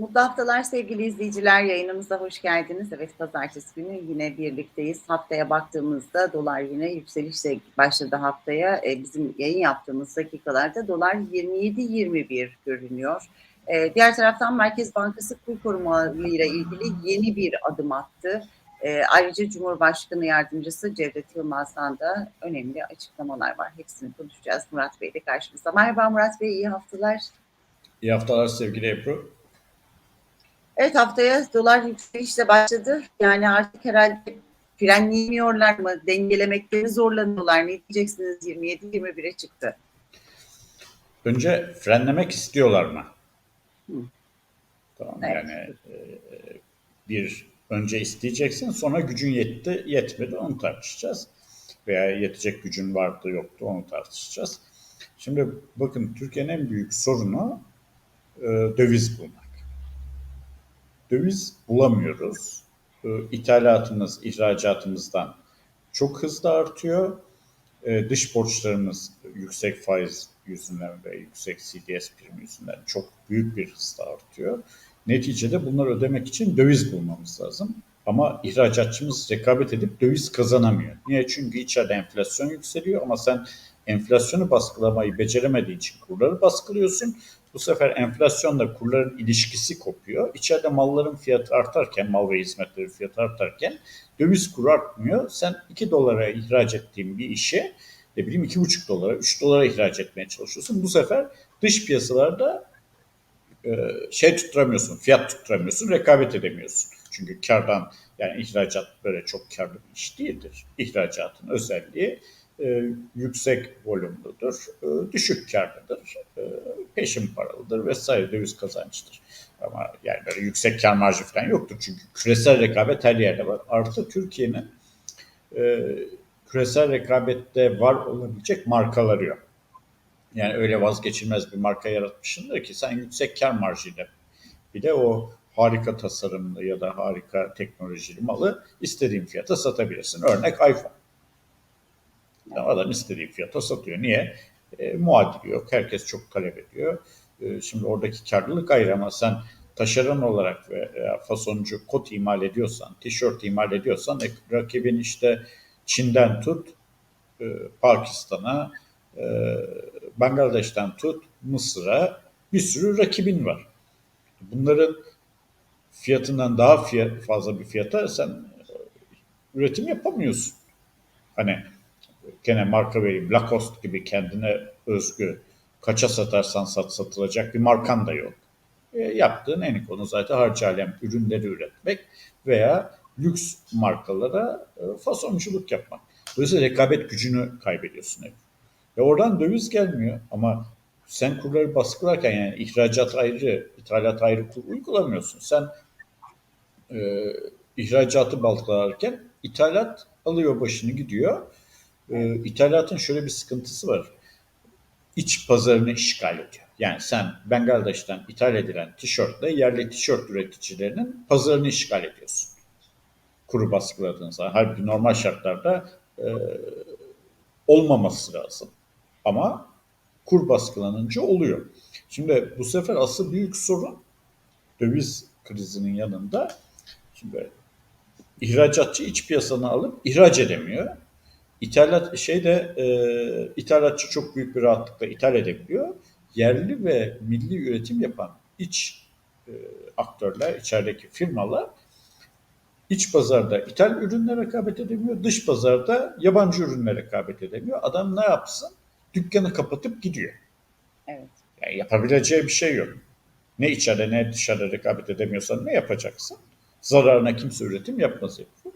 Mutlu haftalar sevgili izleyiciler. Yayınımıza hoş geldiniz. Evet pazartesi günü yine birlikteyiz. Haftaya baktığımızda dolar yine yükselişle başladı haftaya. E, bizim yayın yaptığımız dakikalarda dolar 27-21 görünüyor. E, diğer taraftan Merkez Bankası kur korumalarıyla ilgili yeni bir adım attı. E, ayrıca Cumhurbaşkanı Yardımcısı Cevdet Yılmaz'dan da önemli açıklamalar var. Hepsini konuşacağız. Murat Bey de karşımızda. Merhaba Murat Bey, iyi haftalar. İyi haftalar sevgili Ebru. Evet haftaya dolar yükselişle başladı. Yani artık herhalde frenleyemiyorlar mı? Dengelemekte mi zorlanıyorlar? Ne diyeceksiniz? 27-21'e çıktı. Önce frenlemek istiyorlar mı? Hı. Tamam Evet. yani e, bir önce isteyeceksin sonra gücün yetti yetmedi onu tartışacağız. Veya yetecek gücün vardı yoktu onu tartışacağız. Şimdi bakın Türkiye'nin en büyük sorunu e, döviz bulmak. Döviz bulamıyoruz. E, ithalatımız ihracatımızdan çok hızlı artıyor. E, dış borçlarımız yüksek faiz yüzünden ve yüksek CDS primi yüzünden çok büyük bir hızla artıyor. Neticede bunları ödemek için döviz bulmamız lazım. Ama ihracatçımız rekabet edip döviz kazanamıyor. Niye? Çünkü içeride enflasyon yükseliyor ama sen enflasyonu baskılamayı beceremediğin için kurları baskılıyorsun. Bu sefer enflasyonla kurların ilişkisi kopuyor. İçeride malların fiyatı artarken, mal ve hizmetlerin fiyatı artarken döviz kuru artmıyor. Sen 2 dolara ihraç ettiğin bir işe ne bileyim 2,5 dolara, 3 dolara ihraç etmeye çalışıyorsun. Bu sefer dış piyasalarda e, şey tutturamıyorsun, fiyat tutturamıyorsun, rekabet edemiyorsun. Çünkü kardan yani ihracat böyle çok karlı bir iş değildir. İhracatın özelliği e, yüksek volümlüdür, e, düşük karlıdır, e, peşin paralıdır vesaire döviz kazançtır. Ama yani böyle yüksek kar marjı falan yoktur çünkü küresel rekabet her yerde var. Artı Türkiye'nin e, küresel rekabette var olabilecek markaları yok. Yani öyle vazgeçilmez bir marka yaratmışsındır ki sen yüksek kar marjıyla bir de o harika tasarımlı ya da harika teknolojili malı istediğin fiyata satabilirsin. Örnek iPhone. Adam istediği fiyata satıyor. Niye? E, muadili yok. Herkes çok talep ediyor. E, şimdi oradaki karlılık ayrı ama sen taşeron olarak veya fasoncu kot imal ediyorsan, tişört imal ediyorsan e, rakibin işte Çin'den tut, e, Pakistan'a, e, Bangladeş'ten tut, Mısır'a bir sürü rakibin var. Bunların fiyatından daha fiyat, fazla bir fiyata sen e, üretim yapamıyorsun. Hani gene marka vereyim Lacoste gibi kendine özgü kaça satarsan sat satılacak bir markan da yok. E, yaptığın en konu zaten harcı alem ürünleri üretmek veya lüks markalara e, fasonculuk yapmak. Dolayısıyla rekabet gücünü kaybediyorsun hep. Ve oradan döviz gelmiyor ama sen kurları baskılarken yani ihracat ayrı, ithalat ayrı kur uygulamıyorsun. Sen e, ihracatı baskılarken ithalat alıyor başını gidiyor. E, ithalatın şöyle bir sıkıntısı var. İç pazarını işgal ediyor. Yani sen Bangladeş'ten ithal edilen tişörtle yerli tişört üreticilerinin pazarını işgal ediyorsun. Kuru baskıladığın zaman. Halbuki normal şartlarda e, olmaması lazım. Ama kur baskılanınca oluyor. Şimdi bu sefer asıl büyük sorun döviz krizinin yanında şimdi ihracatçı iç piyasanı alıp ihraç edemiyor. İthalat şeyde e, ithalatçı çok büyük bir rahatlıkla ithal edebiliyor. Yerli ve milli üretim yapan iç e, aktörler, içerideki firmalar iç pazarda ithal ürünle rekabet edemiyor, dış pazarda yabancı ürünle rekabet edemiyor. Adam ne yapsın? Dükkanı kapatıp gidiyor. Evet. Yani yapabileceği bir şey yok. Ne içeride ne dışarıda rekabet edemiyorsan ne yapacaksın? Zararına kimse üretim yapmaz yapıyor.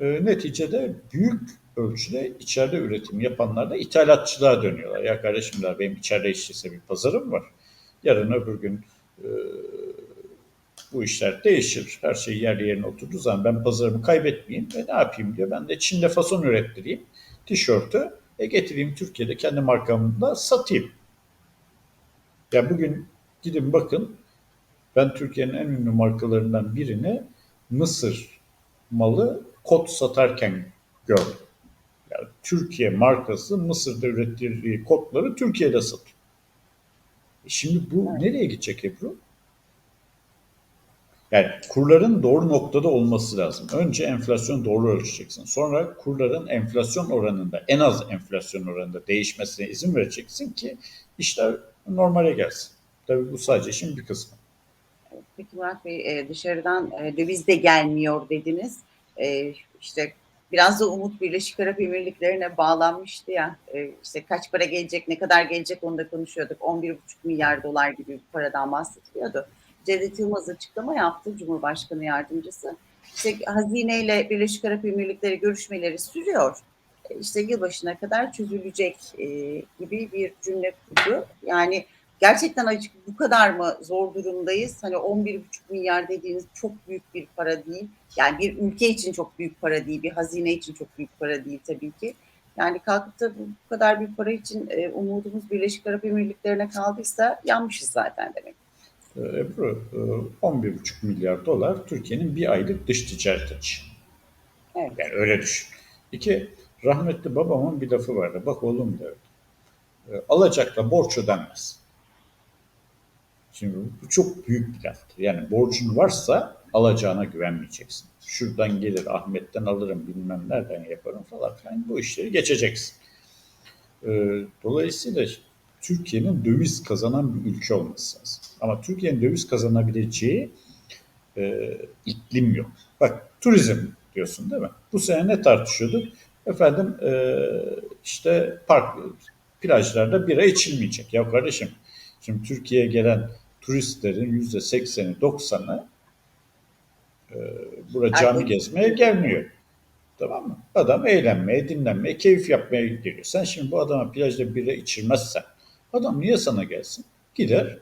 E, neticede büyük ölçüde içeride üretim yapanlar da ithalatçılığa dönüyorlar. Ya kardeşim der, benim içeride işlese bir pazarım var. Yarın öbür gün e, bu işler değişir. Her şey yerli yerine oturduğu zaman ben pazarımı kaybetmeyeyim ve ne yapayım diyor. Ben de Çin'de fason ürettireyim. Tişörtü e, getireyim Türkiye'de kendi markamda satayım. Ya bugün gidin bakın ben Türkiye'nin en ünlü markalarından birini Mısır malı kot satarken gördüm. Yani Türkiye markası Mısır'da ürettiği kotları Türkiye'de satıyor. E Şimdi bu nereye gidecek Ebru? Yani kurların doğru noktada olması lazım. Önce enflasyon doğru ölçeceksin. Sonra kurların enflasyon oranında, en az enflasyon oranında değişmesine izin vereceksin ki işler normale gelsin. Tabii bu sadece işin bir kısmı. Peki Murat Bey e, dışarıdan e, döviz de gelmiyor dediniz. E, işte biraz da umut Birleşik Arap Emirlikleri'ne bağlanmıştı ya. E, işte kaç para gelecek, ne kadar gelecek onu da konuşuyorduk. 11,5 milyar dolar gibi bir paradan bahsediliyordu. Cevdet Yılmaz açıklama yaptı Cumhurbaşkanı Yardımcısı. İşte hazineyle Birleşik Arap Emirlikleri görüşmeleri sürüyor. E, İşte yılbaşına kadar çözülecek e, gibi bir cümle kurdu. Yani gerçekten açık bu kadar mı zor durumdayız? Hani 11,5 milyar dediğiniz çok büyük bir para değil. Yani bir ülke için çok büyük para değil, bir hazine için çok büyük para değil tabii ki. Yani kalkıp da bu kadar bir para için e, umudumuz Birleşik Arap Emirlikleri'ne kaldıysa yanmışız zaten demek. Ee, Ebru, e, 11,5 milyar dolar Türkiye'nin bir aylık dış ticaret açığı. Evet. Yani öyle düşün. İki, rahmetli babamın bir lafı vardı. Bak oğlum derdi. E, Alacakla borç ödenmez. Şimdi bu çok büyük bir laftır. Yani borcun varsa alacağına güvenmeyeceksin. Şuradan gelir Ahmet'ten alırım bilmem nereden yaparım falan filan. Bu işleri geçeceksin. E, Dolayısıyla Türkiye'nin döviz kazanan bir ülke olması lazım. Ama Türkiye'nin döviz kazanabileceği e, iklim yok. Bak turizm diyorsun değil mi? Bu sene ne tartışıyorduk? Efendim e, işte park plajlarda bira içilmeyecek. Ya kardeşim şimdi Türkiye'ye gelen turistlerin yüzde sekseni doksanı e, bura cami gezmeye gelmiyor. Tamam mı? Adam eğlenmeye, dinlenmeye, keyif yapmaya geliyor. Sen şimdi bu adama plajda bira içirmezsen adam niye sana gelsin? Gider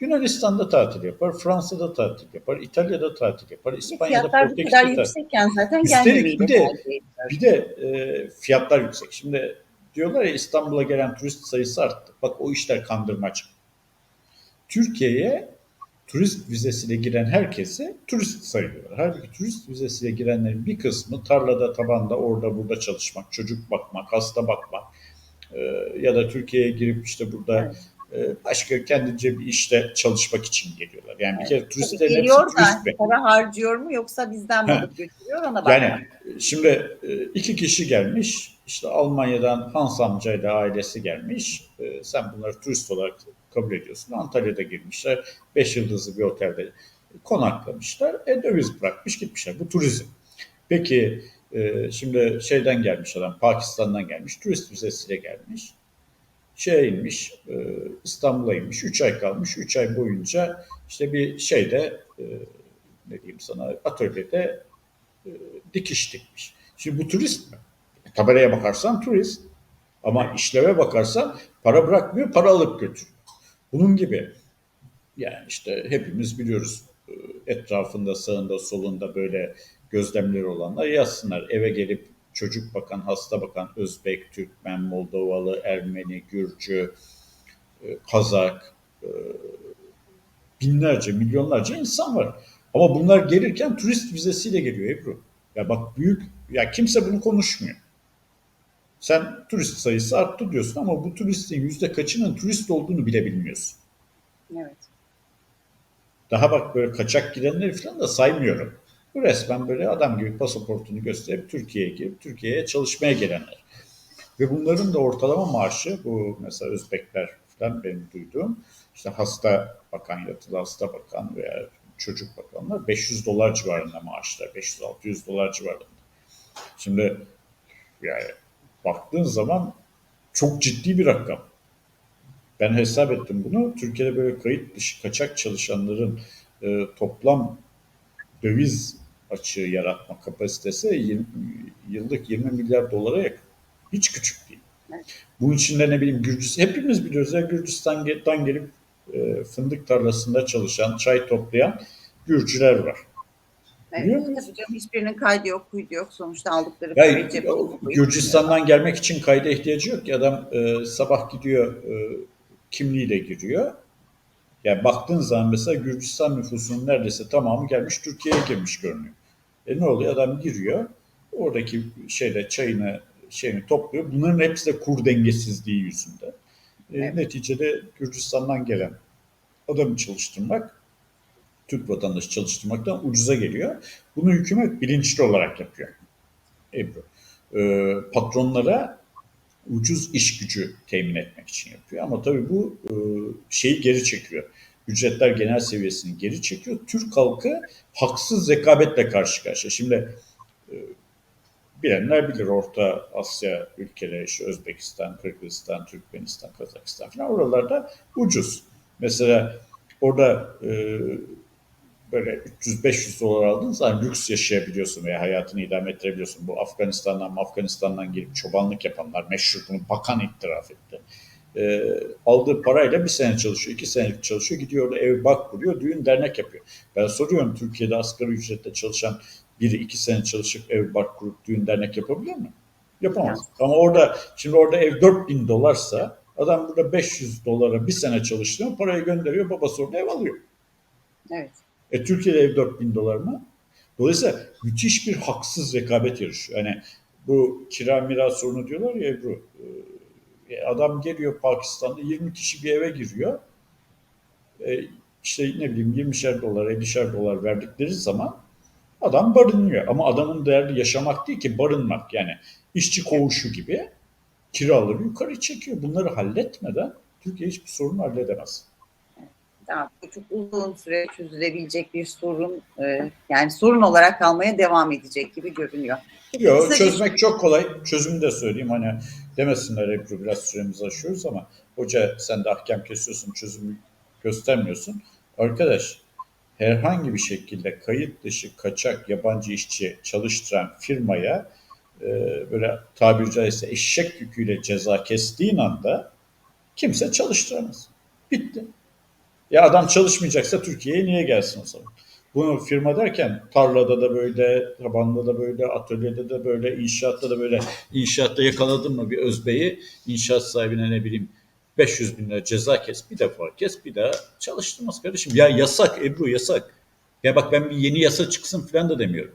Yunanistan'da tatil yapar, Fransa'da tatil yapar, İtalya'da tatil yapar, İspanya'da, Fiyatlar Portekiz'de tatil yüksekken zaten Üstelik bir de. Bir de e, fiyatlar yüksek. Şimdi diyorlar ya İstanbul'a gelen turist sayısı arttı. Bak o işler kandırmaca. Türkiye'ye turist vizesiyle giren herkese turist sayıyorlar. Halbuki turist vizesiyle girenlerin bir kısmı tarlada, tabanda, orada, burada çalışmak, çocuk bakmak, hasta bakmak e, ya da Türkiye'ye girip işte burada e, başka kendince bir işte çalışmak için geliyorlar. Yani bir kere turistlerin hepsi turist mi? para harcıyor mu yoksa bizden mi götürüyor ona bak. Yani şimdi e, iki kişi gelmiş, işte Almanya'dan Hans amcayla ailesi gelmiş. E, Sen bunları turist olarak kabul ediyorsun. Antalya'da girmişler, beş yıldızlı bir otelde konaklamışlar. E, döviz bırakmış gitmişler. Bu turizm. Peki e, şimdi şeyden gelmiş adam, Pakistan'dan gelmiş, turist vizesiyle gelmiş. Şeye inmiş, e, İstanbul'a inmiş, 3 ay kalmış. 3 ay boyunca işte bir şeyde, e, ne diyeyim sana, atölyede e, dikiş dikmiş. Şimdi bu turist mi? E, tabelaya bakarsan turist. Ama işleve bakarsan para bırakmıyor, para alıp götürüyor. Bunun gibi yani işte hepimiz biliyoruz e, etrafında, sağında, solunda böyle gözlemleri olanlar yazsınlar. Eve gelip çocuk bakan, hasta bakan Özbek, Türkmen, Moldovalı, Ermeni, Gürcü, e, Kazak, e, binlerce, milyonlarca insan var. Ama bunlar gelirken turist vizesiyle geliyor Ebru. Ya bak büyük, ya kimse bunu konuşmuyor. Sen turist sayısı arttı diyorsun ama bu turistin yüzde kaçının turist olduğunu bile bilmiyorsun. Evet. Daha bak böyle kaçak gidenleri falan da saymıyorum. Bu resmen böyle adam gibi pasaportunu gösterip Türkiye'ye girip Türkiye'ye çalışmaya gelenler. Ve bunların da ortalama maaşı bu mesela Özbekler falan benim duyduğum işte hasta bakan, yatılı hasta bakan veya çocuk bakanlar 500 dolar civarında maaşlar. 500-600 dolar civarında. Şimdi yani baktığın zaman çok ciddi bir rakam. Ben hesap ettim bunu. Türkiye'de böyle kayıt dışı kaçak çalışanların e, toplam döviz açığı yaratma kapasitesi 20, yıllık 20 milyar dolara yakın. Hiç küçük değil. Evet. Bunun içinde ne bileyim Gürcistan, hepimiz biliyoruz ya Gürcistan'dan gelip e, fındık tarlasında çalışan, çay toplayan Gürcüler var. Evet, muyuz? tabii canım hiçbirinin kaydı yok, kuydu yok. Sonuçta aldıkları Ya, parayı cebine Gürcistan'dan gelmek için kayda ihtiyacı yok ki adam e, sabah gidiyor e, kimliğiyle giriyor. Yani baktığın zaman mesela Gürcistan nüfusunun neredeyse tamamı gelmiş Türkiye'ye girmiş görünüyor. E ne oluyor? Adam giriyor. Oradaki şeyde çayını şeyini topluyor. Bunların hepsi de kur dengesizliği yüzünden. E, Evet. Neticede Gürcistan'dan gelen adamı çalıştırmak Türk vatandaşı çalıştırmaktan ucuza geliyor. Bunu hükümet bilinçli olarak yapıyor. Ebru. E, patronlara ucuz iş gücü temin etmek için yapıyor. Ama tabii bu e, şeyi geri çekiyor. Ücretler genel seviyesini geri çekiyor. Türk halkı haksız rekabetle karşı karşıya. Şimdi e, bilenler bilir Orta Asya ülkeleri, işte Özbekistan, Kırgızistan, Türkmenistan, Kazakistan falan oralarda ucuz. Mesela orada e, böyle 300-500 dolar aldığın zaman lüks yaşayabiliyorsun veya hayatını idame ettirebiliyorsun. Bu Afganistan'dan Afganistan'dan gelip çobanlık yapanlar meşhur bunu bakan itiraf etti. E, aldığı parayla bir sene çalışıyor, iki senelik çalışıyor, gidiyor orada ev bak kuruyor, düğün dernek yapıyor. Ben soruyorum Türkiye'de asgari ücretle çalışan biri iki sene çalışıp ev bak kurup düğün dernek yapabilir mi? Yapamaz. Ama orada şimdi orada ev 4000 dolarsa adam burada 500 dolara bir sene çalıştığında parayı gönderiyor, babası orada ev alıyor. Evet. E Türkiye'de ev 4000 dolar mı? Dolayısıyla müthiş bir haksız rekabet yarışıyor. Yani bu kira mira sorunu diyorlar ya Ebru. e, Adam geliyor Pakistan'da 20 kişi bir eve giriyor. E, işte ne bileyim 20'şer dolar, 50'şer dolar verdikleri zaman adam barınıyor. Ama adamın derdi yaşamak değil ki barınmak. Yani işçi koğuşu gibi kiraları yukarı çekiyor. Bunları halletmeden Türkiye hiçbir sorunu halledemez. Tamam, bu çok uzun süre çözülebilecek bir sorun. e, yani sorun olarak kalmaya devam edecek gibi görünüyor. Yok çözmek çok kolay. Çözümü de söyleyeyim hani demesinler Ebru biraz süremizi aşıyoruz ama hoca sen de ahkam kesiyorsun çözümü göstermiyorsun. Arkadaş herhangi bir şekilde kayıt dışı kaçak yabancı işçi çalıştıran firmaya e, böyle tabiri caizse eşek yüküyle ceza kestiğin anda kimse çalıştıramaz. Bitti. Ya adam çalışmayacaksa Türkiye'ye niye gelsin o zaman? Bunu firma derken tarlada da böyle, tabanda da böyle, atölyede de böyle, inşaatta da böyle. İnşaatta yakaladın mı bir özbeyi, inşaat sahibine ne bileyim 500 bin lira ceza kes, bir defa kes, bir daha çalıştırmaz kardeşim. Ya yasak Ebru yasak. Ya bak ben bir yeni yasa çıksın falan da demiyorum.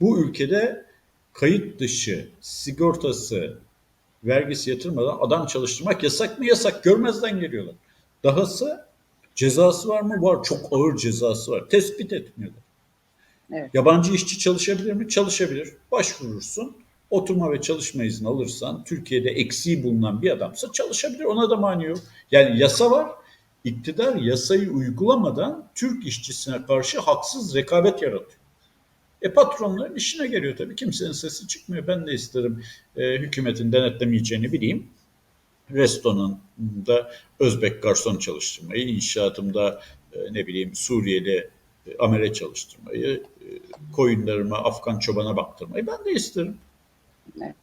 Bu ülkede kayıt dışı sigortası, vergisi yatırmadan adam çalıştırmak yasak mı? Yasak. Görmezden geliyorlar. Dahası cezası var mı? Var. Çok ağır cezası var. Tespit etmiyorlar. Evet. Yabancı işçi çalışabilir mi? Çalışabilir. Başvurursun. Oturma ve çalışma izni alırsan Türkiye'de eksiği bulunan bir adamsa çalışabilir. Ona da mani yok. Yani yasa var. İktidar yasayı uygulamadan Türk işçisine karşı haksız rekabet yaratıyor. E patronların işine geliyor tabii. Kimsenin sesi çıkmıyor. Ben de isterim e, hükümetin denetlemeyeceğini bileyim. Restoranında Özbek garson çalıştırmayı, inşaatımda e, ne bileyim Suriyeli e, amele çalıştırmayı, e, koyunlarıma Afgan çobana baktırmayı ben de isterim. Evet.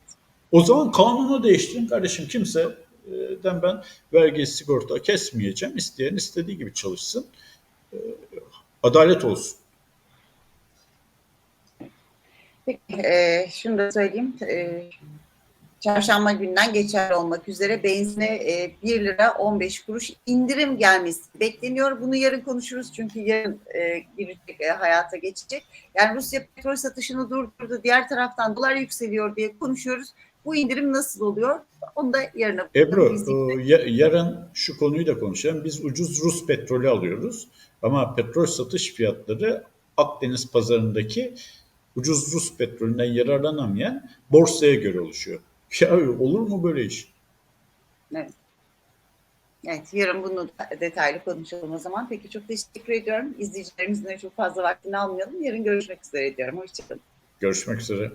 O zaman kanunu değiştirin kardeşim. Kimseden ben vergi sigorta kesmeyeceğim. İsteyen istediği gibi çalışsın. Adalet olsun. Peki, e, şunu da söyleyeyim. E, çarşamba günden geçerli olmak üzere benzine e, 1 lira 15 kuruş indirim gelmesi bekleniyor. Bunu yarın konuşuruz çünkü yarın e, girecek, e, hayata geçecek. Yani Rusya petrol satışını durdurdu. Diğer taraftan dolar yükseliyor diye konuşuyoruz. Bu indirim nasıl oluyor? Onu da yarına Ebru, e, ya- yarın şu konuyu da konuşalım. Biz ucuz Rus petrolü alıyoruz. Ama petrol satış fiyatları Akdeniz pazarındaki ucuz Rus petrolünden yararlanamayan borsaya göre oluşuyor. Ya olur mu böyle iş? Evet, yarın bunu detaylı konuşalım o zaman. Peki çok teşekkür ediyorum. İzleyicilerimizin de çok fazla vaktini almayalım. Yarın görüşmek üzere diyorum. Hoşçakalın. Görüşmek üzere.